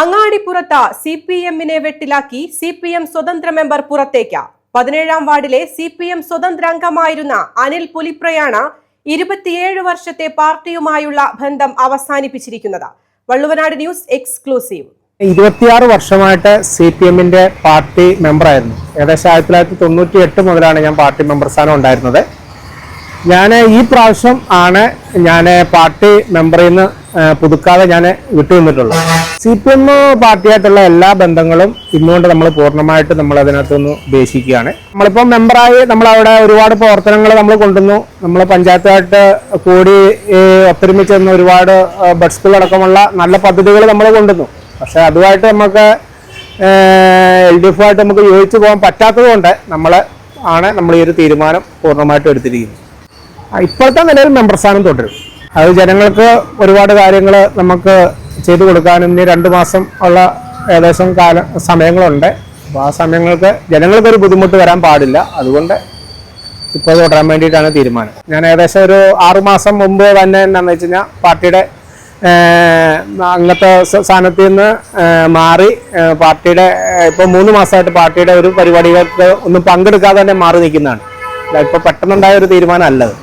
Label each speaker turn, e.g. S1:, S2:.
S1: അങ്ങാടിപ്പുറത്ത് C P എമ്മിനെ വെട്ടിലാക്കി C P M സ്വതന്ത്ര മെമ്പർ പുറത്തേക്ക്. പതിനേഴാം വാർഡിലെ സി പി എം സ്വതന്ത്ര അംഗമായിരുന്ന അനിൽ പുലിപ്രയാണ് ഇരുപത്തിയേഴ് വർഷത്തെ പാർട്ടിയുമായുള്ള ബന്ധം അവസാനിപ്പിച്ചിരിക്കുന്നത്. Valluvanad news exclusive.
S2: ഇരുപത്തിയാറ് വർഷമായിട്ട് സി പി എമ്മിന്റെ പാർട്ടി മെമ്പറായിരുന്നു. ഏകദേശം ആയിരത്തി തൊള്ളായിരത്തി തൊണ്ണൂറ്റി എട്ട് മുതലാണ് ഞാൻ പാർട്ടി മെമ്പർ സ്ഥാനം ഉണ്ടായിരുന്നത്. ഞാൻ ഈ പ്രാവശ്യം ആണ് ഞാൻ പാർട്ടി മെമ്പറിൽ നിന്ന് പുതുക്കാതെ ഞാൻ വിട്ടുനിന്നിട്ടുള്ളത് സി പി എം പാർട്ടിയായിട്ടുള്ള എല്ലാ ബന്ധങ്ങളും ഇന്നുകൊണ്ട് നമ്മൾ പൂർണമായിട്ട് നമ്മൾ അതിനകത്തുനിന്ന് ഉപേക്ഷിക്കുകയാണ്. നമ്മളിപ്പോൾ മെമ്പറായി നമ്മളവിടെ ഒരുപാട് പ്രവർത്തനങ്ങൾ നമ്മൾ കൊണ്ടുവന്നു. നമ്മൾ പഞ്ചായത്തായിട്ട് കൂടി ഒത്തൊരുമിച്ച് നിന്ന് ഒരുപാട് ബഡ് സ്കൂൾ അടക്കമുള്ള നല്ല പദ്ധതികൾ നമ്മൾ കൊണ്ടുവന്നു. പക്ഷേ അതുമായിട്ട് നമുക്ക് എൽ ഡി എഫുമായിട്ട് നമുക്ക് യോജിച്ച് പോകാൻ പറ്റാത്തത് കൊണ്ട് നമ്മൾ ആണ് നമ്മൾ ഈ ഒരു തീരുമാനം പൂർണമായിട്ട് എടുത്തിരിക്കുന്നത്. ഇപ്പോഴത്തെ നിലയിൽ മെമ്പർ സ്ഥാനം തുടരും. അത് ജനങ്ങൾക്ക് ഒരുപാട് കാര്യങ്ങൾ നമുക്ക് ചെയ്തു കൊടുക്കാനും ഇനി രണ്ട് മാസം ഉള്ള ഏകദേശം കാല സമയങ്ങളുണ്ട്. അപ്പോൾ ആ സമയങ്ങൾക്ക് ജനങ്ങൾക്ക് ഒരു ബുദ്ധിമുട്ട് വരാൻ പാടില്ല. അതുകൊണ്ട് ഇപ്പോൾ തുടരാൻ വേണ്ടിയിട്ടാണ് തീരുമാനം. ഞാൻ ഏകദേശം ഒരു ആറു മാസം മുമ്പ് തന്നെ എന്താണെന്ന് വെച്ച് കഴിഞ്ഞാൽ പാർട്ടിയുടെ അങ്ങനത്തെ സ്ഥാനത്ത് നിന്ന് മാറി പാർട്ടിയുടെ ഇപ്പോൾ മൂന്ന് മാസമായിട്ട് പാർട്ടിയുടെ ഒരു പരിപാടികൾക്ക് ഒന്നും പങ്കെടുക്കാതെ തന്നെ മാറി നിൽക്കുന്നതാണ്. ഇപ്പോൾ പെട്ടെന്നുണ്ടായ ഒരു തീരുമാനം അല്ലത്